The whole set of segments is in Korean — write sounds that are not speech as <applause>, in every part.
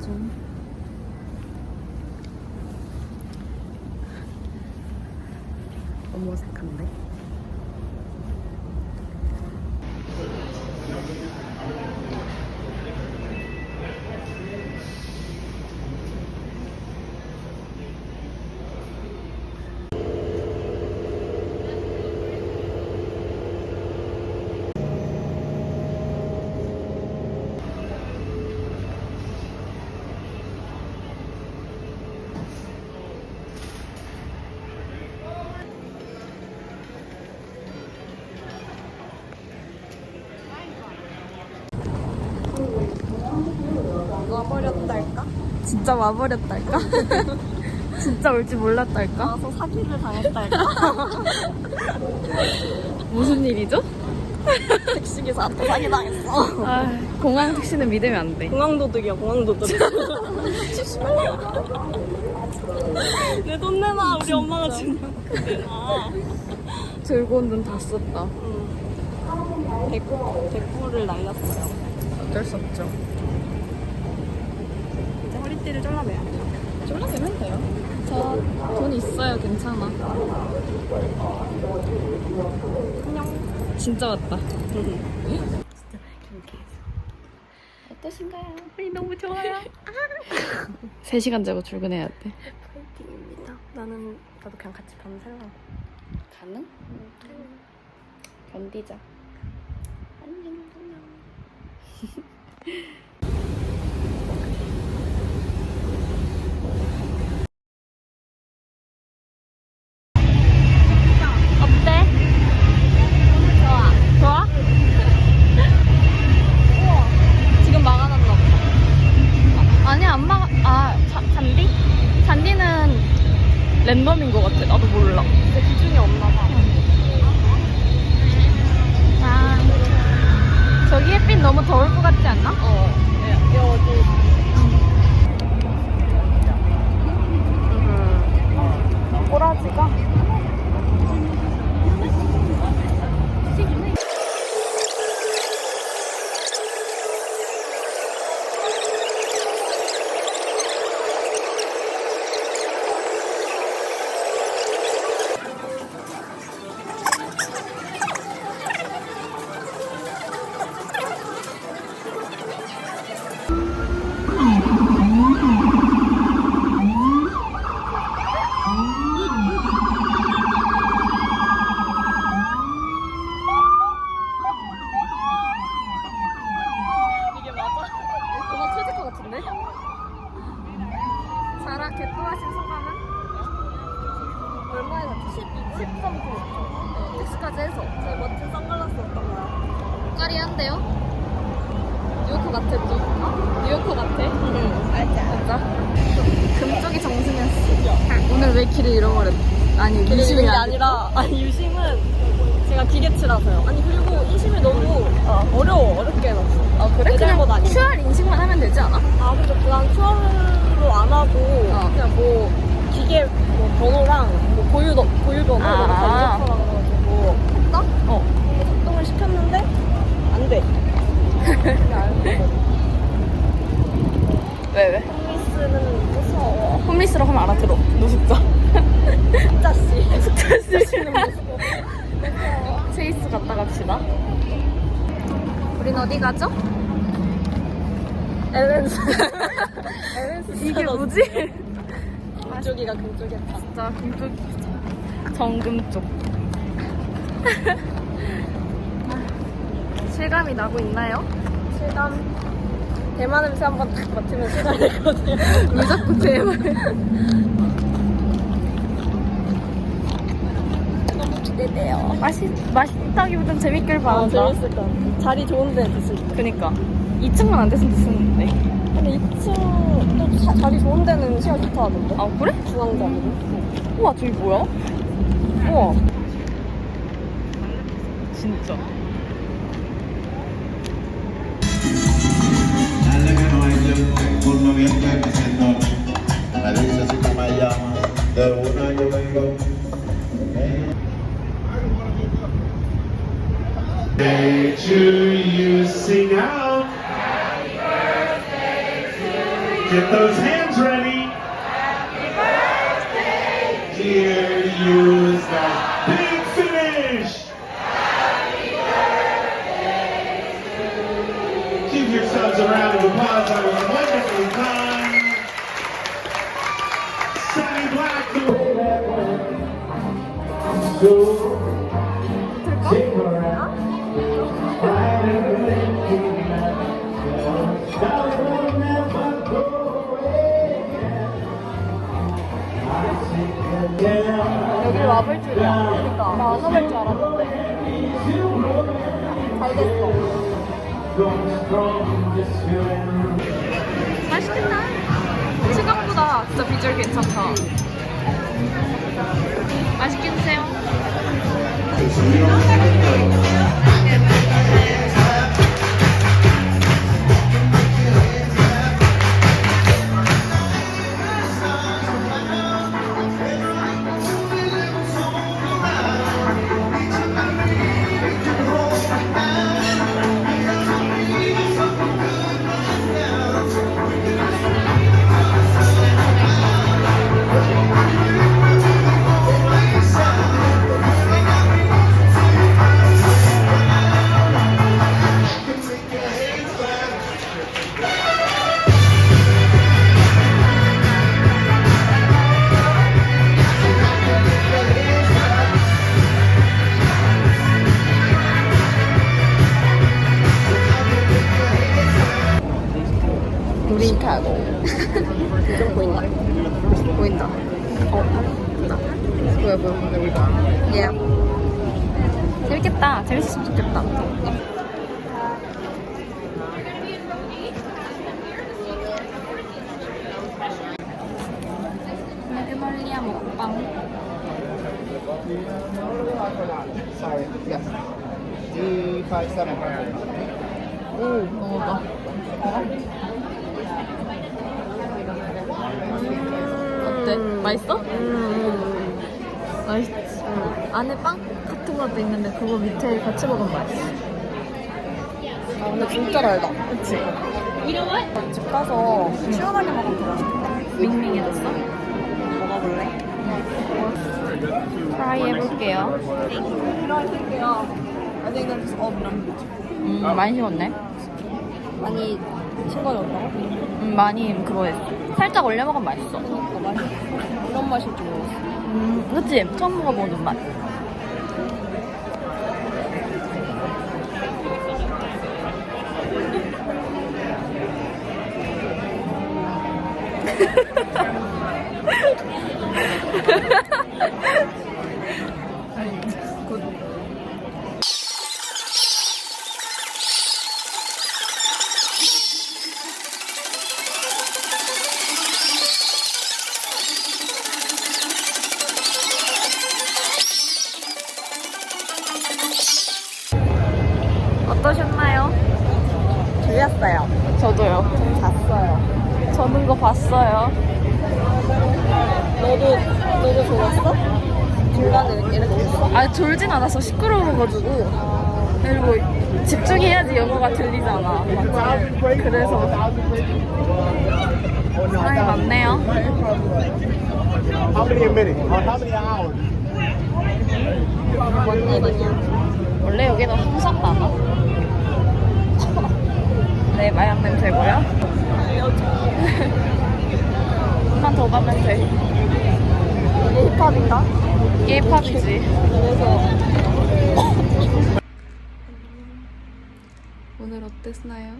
중. 너무 어색한데? 와버렸달까? 진짜 와버렸달까? <laughs> 진짜 올지 몰랐달까? 와서 사기를 당했달까? <laughs> 무슨 일이죠? 택시기사 한테 사기 당했어. 아, 공항 택시는 믿으면 안 돼. 공항도둑이야, 공항도둑. <laughs> 내 돈 내놔, 우리 엄마가 주는 거 내놔. 들고 온돈다 썼다. 백구, 백구를 날렸어요. 어쩔 수 없죠. 허리띠를 잘라내야 돼. 졸라되면 돼요. 저 돈 있어요. 괜찮아. 안녕. 진짜 왔다. 어떠신가요? 아니, 너무 좋아요. <laughs> 3시간 자고 출근해야 돼. 파이팅입니다. 나는, 나도 그냥 같이 밤 살라고. 가능? 견디자. 안녕, 안녕. <laughs> 유심이 아니라. 아니 유심은 제가 기계치라서요 아니 그리고 이심이 너무 어, 려워 어렵게 해놨어 아, 그래? 내 그냥 잘못 아니야. QR 인식만 하면 되지 않아? 아 근데 그냥 QR로 안 하고 어. 그냥 뭐 기계 뭐 번호랑 뭐 고유, 너- 고유 번호 아. 이런 입력하라 그래가지고 했다? 어. 작동을 시켰는데 안 돼 그게 알고 왜, 왜? 홈리스는 무서워 홈리스로 하면 알아들어. 노숙자. 숙자 씨 숙자 <laughs> 쓰시는 모습. <laughs> 체이스 갔다 갑시다. 우린 어디 가죠? 엘렌스 엘렌스 <laughs> 이게 뭐지? 금쪽이가 금쪽이었다 진짜 금쪽 정금 쪽. 실감이 나고 있나요? 실감 대만 냄새 한번 딱 맡으면 실감이 되거든요 <laughs> 왜 자꾸 제발. 너무 기대돼요 맛있 맛있다기보단 재밌길 아 바란다. 재밌을 것 같아 자리 좋은데 때 그니까 2층만 안 됐으면 됐었는데. 근데 2층 또 자, 자리 좋은 데는 시야 좋다 하던데 아 그래? 중앙 자리는 우와 저기 뭐야? 우와. 진짜. mismo por to you sing out. Happy birthday to you. Get those hands ready. Happy birthday. Dear you that big finish. Happy birthday to you. Give yourselves around. A round. 여기 와볼 줄이야. 그러니까 나안 와볼 줄 알았는데. 잘 됐어. 맛있겠다. 생각보다 진짜 비주얼 괜찮다. 맛있게 드세요. 우린 재밌었으면 좋겠다. 메그놀리아 먹방. Sorry. Yes. D57. 오, 먹어봐. 어때? 맛있어? 맛있지. 안에 빵 것도 있는데 그거 밑에 같이 먹으면 맛있어. 아 근데 진짜 달다. 그치? 집 가서 시원하게 먹으면 더 맛있겠다. 밍밍해졌어? 먹어볼래? 프라이 해볼게요. 필요할게요. I think that's all 음, 많이 식었네. 많이 싱거웠다고? 음, 많이 그거 했어. 살짝 올려 먹으면 맛있어. 그러니까 맛이 이런 맛일 줄 몰랐어. 음, 그치? 처음 먹어보는 맛. 어떠셨나요? 졸렸어요. 저도요. 잤어요. 저는 거 봤어요. 너도 너도 졸았어? 중간에 이렇게 했어? 아 졸진 않아서 시끄러워가지고 그리고 집중해야지 영어가 들리잖아 맞지? 그래서 사람이 많네요 How many a minute? Or how many hours? 뭔 일이냐? 원래 여기는 항상 많아 네 마약 냄새고요 좀만 <laughs> 더 가면 돼 이게 힙합인가? 이게 힙합이지 그래서 오늘 어땠나요?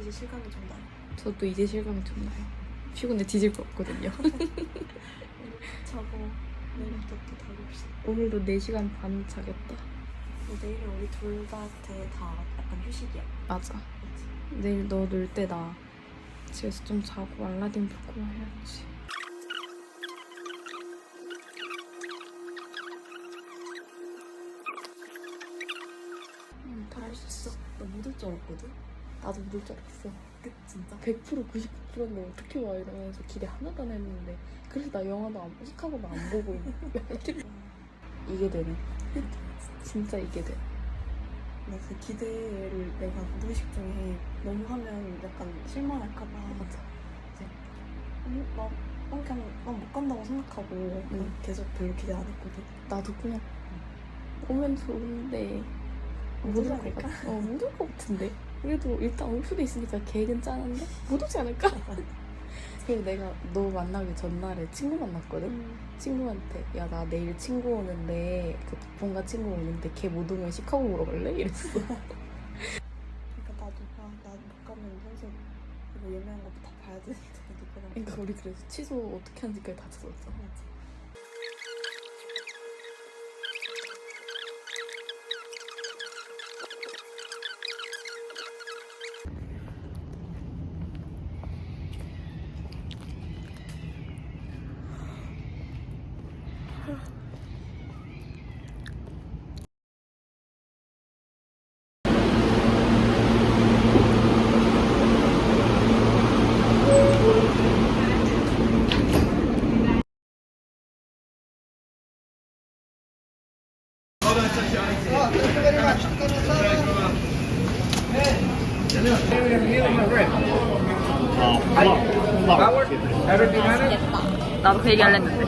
이제 실감이 좀 나요. 저도 이제 실감이 좀 나요 피곤해 뒤질 것 같거든요 <laughs> 자고 내일부터 또 다릅시다. 오늘도 4시간 반 자겠다 내일은 우리 둘 다한테 다 약간 휴식이야. 맞아. 내일 너 놀 때 나 집에서 좀 자고 알라딘 보고 해야지. 응, 다할수 있어. 나못올줄 알았거든. 나도 묻을 줄 알았어. 끝 진짜. 100% 99%는 어떻게 와 이러면서 기대 하나도 안 했는데 그래서 나 영화도 안, 시카고도 안 보고 이렇게 <laughs> 이게 되네. 진짜 이게 돼. 나그 기대를 내가 무의식 중에 너무 하면 약간 실망할까봐. 맞아. 음, 나, 어, 그냥 난못 간다고 생각하고 그냥 계속 별로 기대 안 했거든. 나도 그냥 오면 좋은데 못올것 않을까? 같아. 어, 못 올 것 같은데. 그래도 일단 올 수도 있으니까 계획은 짜는데 못 오지 않을까? 그리고 내가 너 만나기 전날에 친구 만났거든? 친구한테 야 나 내일 친구 오는데 그 본가 친구 오는데 걔 못 오면 시카고 보러 갈래? 이랬어. 그러니까 나도 아, 나못 가면 현석 이거 예매한 것도 다 봐야 누구랑 그러니까 우리 그래서 취소 어떻게 하는지까지 다 찾았어. 나 도 그 얘기 할래 했는데.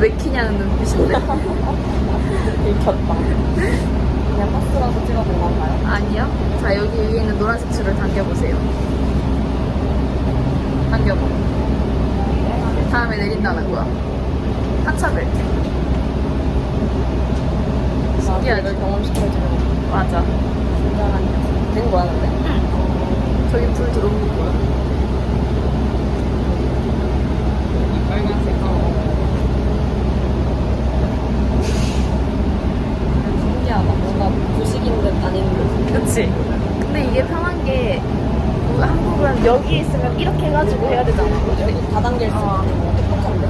왜 키냐는 눈빛인데. 들켰다. 그냥 버스라서 찍어본 건가요? 아니요. 자, 여기 위에 있는 노란색 줄을 당겨보세요. 당겨봐. 다음에 내린다는 거야. 하차 벨트. 신기하지? 이걸 경험시켜주는 거. 맞아. 굉장한 녀석. 된 거야, 근데? 저기 불 들어오는 거야. 빨간색. 신기하다. 뭔가 부식인 듯 아닌 듯. 그치? 근데 이게 편한 게, 우리 한국은 여기 있으면 이렇게 해가지고 해야 되잖아. 여기 다단계일 수 어. 있는 거 똑같은데.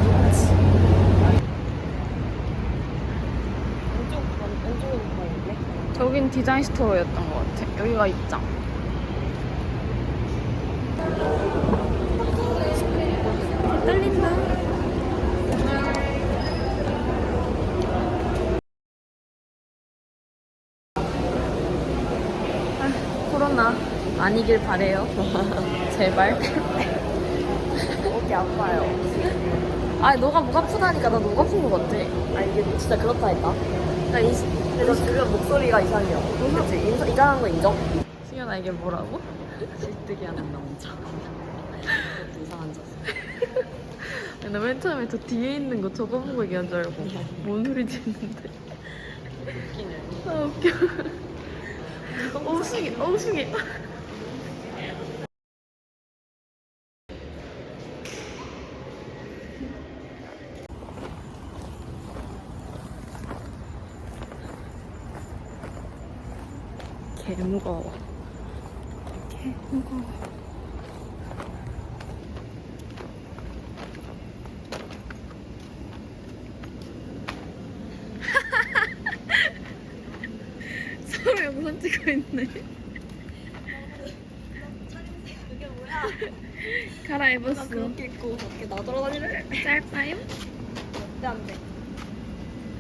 뭐 있네? 저긴 디자인 스토어였던 것 같아. 여기가 입장. 떨린다. 아, 코로나 아니길 바래요. <laughs> 제발. 어깨 아파요. 아, 너가 목 아프다니까 나 목 아픈 것 같아. 아, 이게 진짜 그렇다니까. 나 이, 그래서 지금 목소리가 이상해요. 그치? 인사, 이상한 거 인정? 승현아 이게 뭐라고? <laughs> 질뜨기 하는 남자. 그것도 이상한 자세. 나 <laughs> 맨 처음에 저 뒤에 있는 거 저거 보고 얘기한 줄 알고 뭔 소리지 했는데 웃기네. 아 웃겨 어우 승이 어우 승이 무거워 개 무거워 <laughs> 서로 영상 찍고 있네. <laughs> 갈아입었어. 그렇게 입고 밖에 나돌아다니래. 짧아요? 안 돼, 안 돼.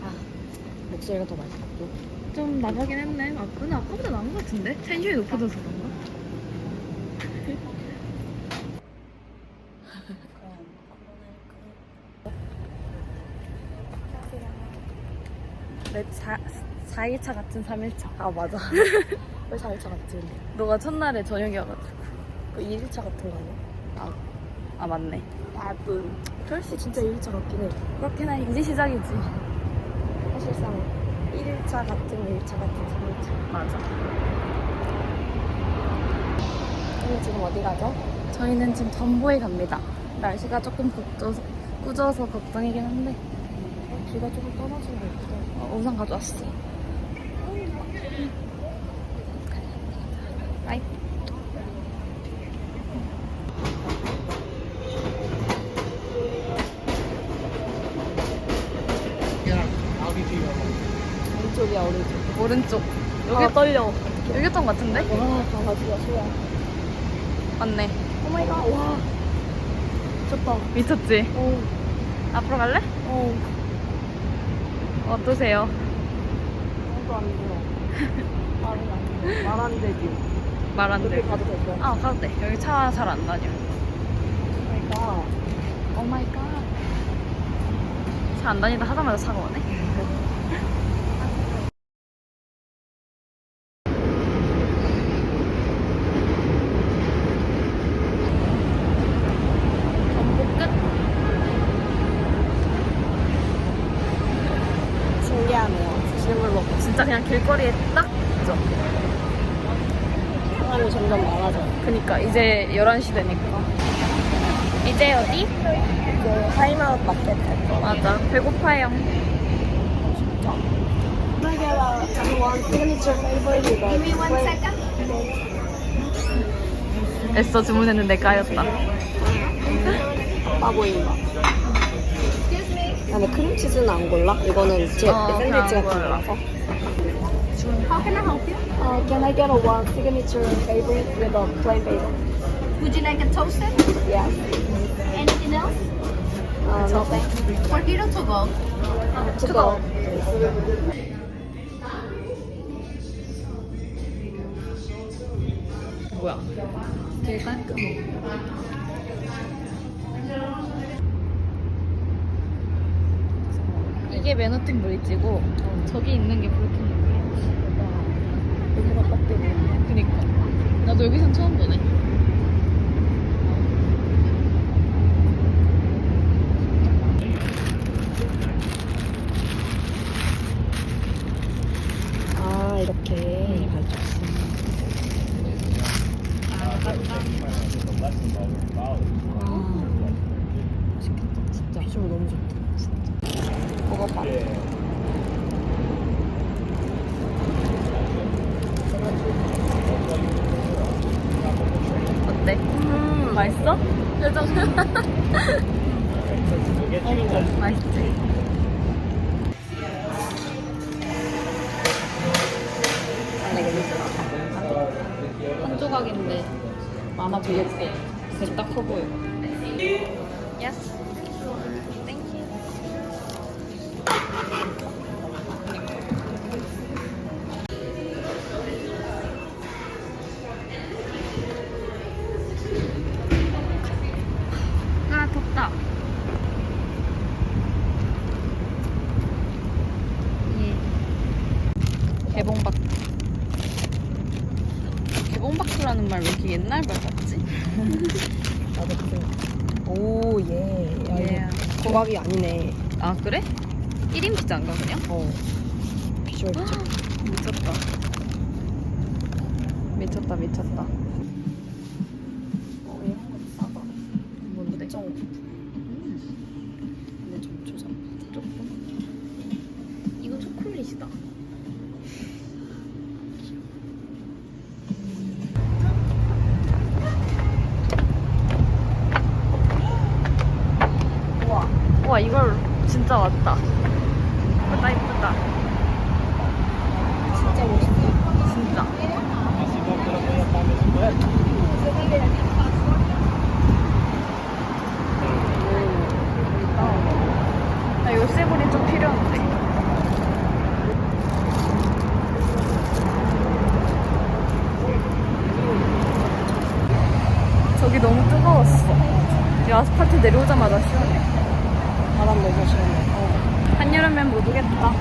아, 목소리가 더 많이 고 좀 나가긴 했네. 아, 근데 아까보다 나은 것 같은데? 텐션이 높아져서 그런가? 내 4, 4일차 같은 3일차. 아, 맞아. <laughs> 왜 4일차 같은? 너가 첫날에 저녁이어가지고. 그 2일차 같은 거 아니야? 아, 아 맞네. 나쁜. 그럴 수 진짜 2일차 같긴 해. 그렇긴 해. 이제 시작이지. 사실상 1일차 같은 2일차 같은 3일차. 맞아. 오늘 지금 어디 가죠? 저희는 지금 전보에 갑니다. 날씨가 조금 굽져서, 꾸져서 걱정이긴 한데 비가 조금 떨어진 거 있어. 어, 우산 가져왔어. 바이. Yeah, I'll be 어디야 오른쪽? 여기 아 떨려. 여기였던 것 같은데? 와 강아지가 좋아. 맞네. 오마이갓 와. 좋다. 미쳤지? 어. 앞으로 갈래? 어. 어떠세요? 말도 안 돼요. 말은 안 돼. 말안 되지. 말안 여기 돼. 가도 될까? 아, 가도 돼. 여기 차 잘 안 다녀. 오마이갓. 오 마이 갓. 차 안 다니다 하자마자 차가 오네. 전복 끝. 신기하네요. 실물 먹고 진짜 그냥 길거리에 딱 있죠. 점점 많아져. 그니까 이제 11시 되니까. 이제 어디? 이제 타임아웃 마켓 갈 거. 맞아. 배고파요. I get a one signature flavor Give me one second. 애써 주문했는데 까였다. 아, 근데 크림치즈는 안 골라? 이거는 제 어, 그냥 샌드위치 안 같은 골라. 거라서. How can I help you? Uh, can I get a one signature favorite with a plain basil? Would you like a toasted? Yeah. Anything else? Uh, no thanks. For here to go. To go. 뭐야? 되게 깔끔해. 이게 맨하튼 브리지고 저기 있는 게 브루클린. 딱 되네. 그니까. 나도 여기선 처음 보네. 아, 이렇게 발전시. 맛있겠다. 이렇게 옛날 말 같지? 나도 <laughs> 그. 오, 예. 야, 예. 이거 조각이 아니네. 아 그래? 1인 피자인가 그냥? 어. 비주얼 <gasps> 미쳤다. 미쳤다. 미쳤다 미쳤다. 어, 이런 거 싸다. 뭔데? 좀. 근데 좀 조선. 조금. 이거 초콜릿이다. 우와. 우와 이걸 진짜 왔다. 왔다 이쁘다. 진짜 멋있다. 진짜. 나 요새불이 좀 필요한데. 저기 너무 뜨거웠어. 이 아스팔트 내려오자마자 시원해. 바람 너무 시원해. 한여름엔 못 오겠다.